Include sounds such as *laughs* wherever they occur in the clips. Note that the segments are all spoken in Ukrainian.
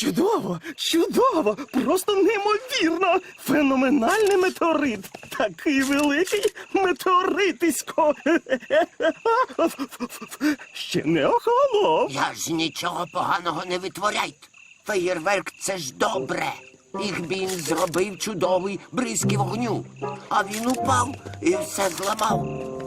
Чудово, чудово, просто неймовірно. Феноменальний метеорит. Такий великий метеоритисько. *laughs* Ще не охолонув. Я ж нічого поганого не витворяйте. Феєрверк це ж добре. Він зробив чудовий бризки вогню. А він упав і все зламав.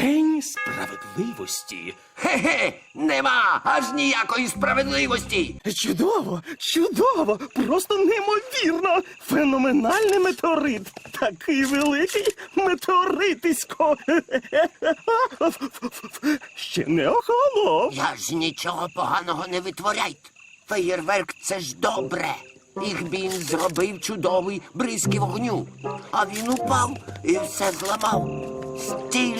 День справедливості. Хе-хе, нема аж ніякої справедливості. Чудово, чудово, просто неймовірно. Феноменальний метеорит. Такий великий метеоритисько. *laughs* Ще не охолонув. Я ж нічого поганого не витворяйте. Феєрверк це ж добре. Він зробив чудовий бризки вогню. А він упав і все зламав. Стільки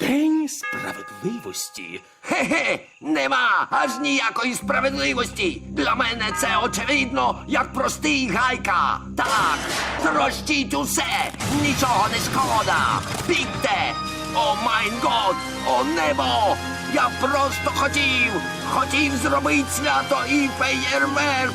День справедливості. Хе-хе, нема аж ніякої справедливості. Для мене це очевидно, як простий гайка. Так, трощіть усе, нічого не шкода. Бігте! О майн год, о небо! Я просто хотів, хотів зробити свято і феєрверк.